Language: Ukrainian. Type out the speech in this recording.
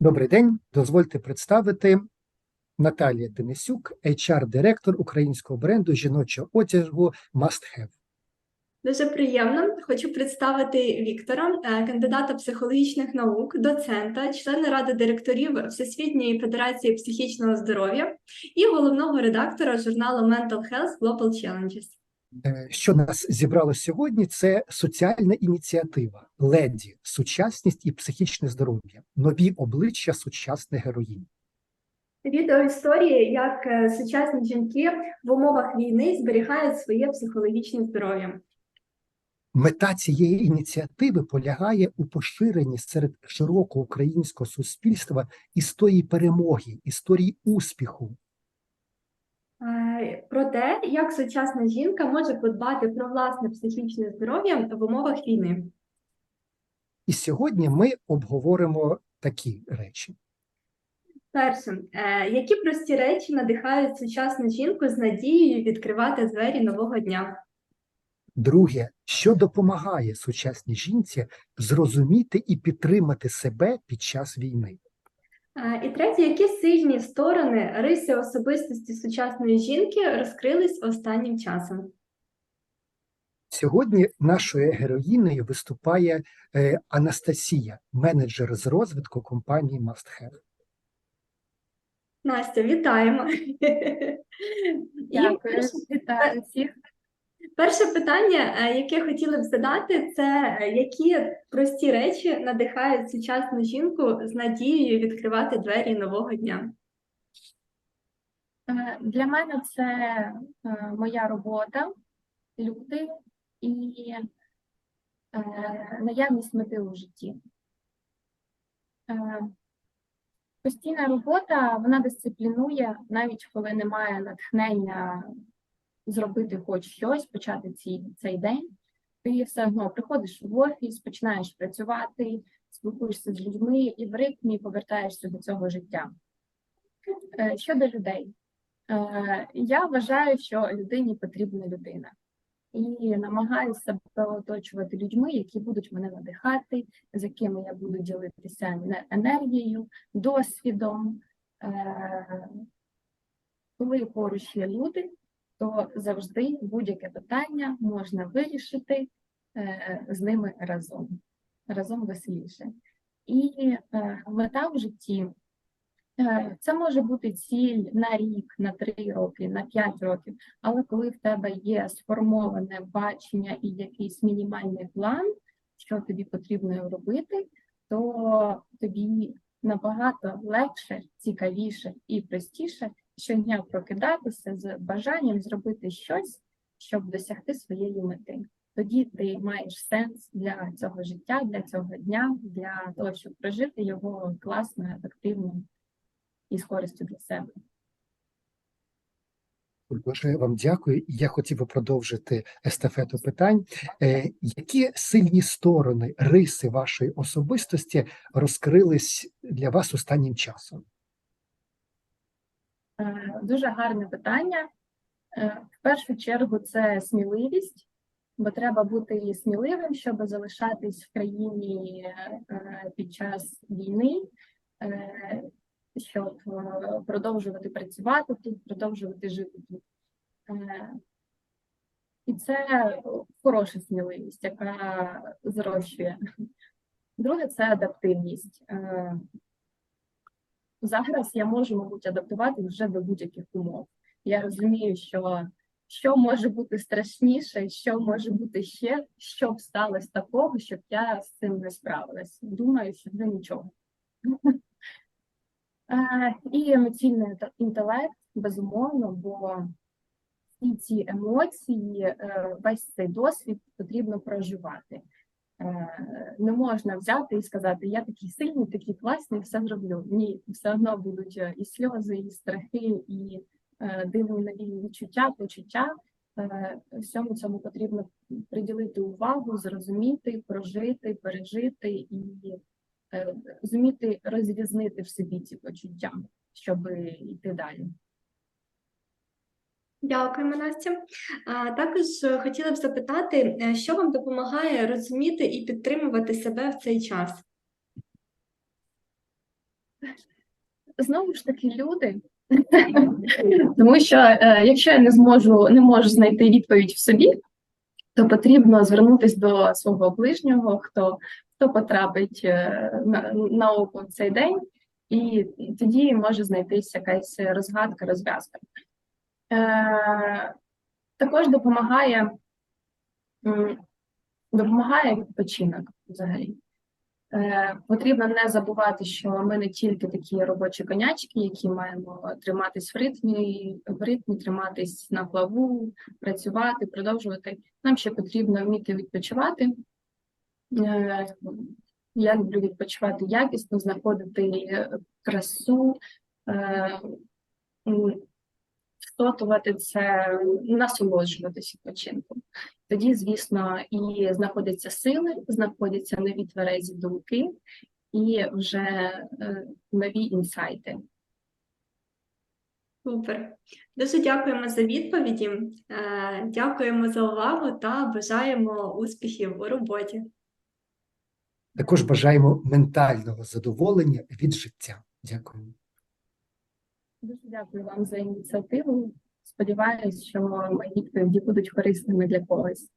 Добрий день. Дозвольте представити Наталія Денисюк, HR-директор українського бренду жіночого одягу Must Have. Дуже приємно. Хочу представити Віктора, е, кандидата психологічних наук, доцента, члена ради директорів Всесвітньої федерації психічного здоров'я і головного редактора журналу Mental Health Global Challenges. Е, Що нас зібрало сьогодні, це соціальна ініціатива леді, сучасність і психічне здоров'я, нові обличчя сучасних героїнь. Відео історії, як е, сучасні жінки в умовах війни зберігають своє психологічне здоров'я. Мета цієї ініціативи полягає у поширенні серед широкого українського суспільства історії перемоги, історії успіху, Про те, як сучасна жінка може подбати про власне психічне здоров'я в умовах війни. І сьогодні ми обговоримо такі речі. Перше, е, які прості речі надихають сучасну жінку з надією відкривати двері нового дня? Друге, що допомагає сучасній жінці зрозуміти і підтримати себе під час війни. І третє, які сильні сторони риси особистості сучасної жінки розкрились останнім часом? Сьогодні нашою героїнею виступає е, Анастасія, менеджер з розвитку компанії Must Have. Настя, вітаємо! Дякую, вітаю всіх. Перше питання, е, яке хотіли б задати, це е, які прості речі надихають сучасну жінку з надією відкривати двері нового дня? Е, Для мене це моя робота, люди і наявність мети у житті. Постійна робота, вона дисциплінує, навіть коли немає натхнення зробити хоч щось, почати цей, цей день. Ти все одно приходиш в офіс, починаєш працювати, спілкуєшся з людьми і в ритмі повертаєшся до цього життя. Е, Щодо людей, Е, Я вважаю, що людині потрібна людина. І намагаюся себе оточувати людьми, які будуть мене надихати, з якими я буду ділитися енергією, досвідом. Е, Коли поруч є люди, то завжди будь-яке питання можна вирішити е, з ними разом, разом веселіше. І е, мета в житті Е, Це може бути ціль на рік, на три роки, на п'ять років. Але коли в тебе є сформоване бачення і якийсь мінімальний план, що тобі потрібно робити, то тобі набагато легше, цікавіше і простіше щодня прокидатися з бажанням зробити щось, щоб досягти своєї мети. Тоді ти маєш сенс для цього життя, для цього дня, для того, щоб прожити його класно, ефективно і з користю для себе. Дуже вам дякую. Я хотів би продовжити естафету питань. Е, Які сильні сторони, риси вашої особистості розкрились для вас останнім часом? Е, Дуже гарне питання. Е, В першу чергу це сміливість, бо треба бути сміливим, щоб залишатись в країні е, під час війни, щоб продовжувати працювати тут, продовжувати жити тут. І це хороша сміливість, яка зрощує. Друге це адаптивність. Зараз я можу, мабуть, адаптуватись вже до будь-яких умов. Я розумію, що що може бути страшніше, що може бути ще, що б сталося такого, щоб я з цим не справилась. Думаю, що вже нічого. І емоційний інтелект, безумовно, бо всі ці емоції, е, весь цей досвід потрібно проживати. Е, Не можна взяти і сказати, я такий сильний, такий класний, все зроблю. Ні, все одно будуть е, і сльози, і страхи, і е, дивні нові відчуття, почуття. Всьому цьому потрібно приділити увагу, зрозуміти, прожити, пережити і зуміти розрізнити в собі ці почуття, щоб йти далі. Дякуємо, Настя. А також е, хотіла б запитати, е, що вам допомагає розуміти і підтримувати себе в цей час? Знову ж таки, люди. Тому що е, якщо я не зможу, не можу знайти відповідь в собі, то потрібно звернутися до свого ближнього, хто, хто потрапить е, на, на око в цей день, і тоді може знайтись якась розгадка, розв'язка. Е, також допомагає, допомагає відпочинок взагалі. Е, потрібно не забувати, що ми не тільки такі робочі конячки, які маємо триматись в ритмі, в ритмі, триматись на плаву, працювати, продовжувати. Нам ще потрібно вміти відпочивати. Е, я люблю відпочивати якісно, знаходити красу, е, це, насолоджуватися відпочинком. Тоді, звісно, і знаходяться сили, знаходяться нові тверезі думки і вже е, нові інсайти. Супер. Дуже дякуємо за відповіді. Е, Дякуємо за увагу та бажаємо успіхів у роботі. Також бажаємо ментального задоволення від життя. Дякую. Дуже дякую вам за ініціативу. Сподіваюсь, що мої відповіді будуть корисними для когось.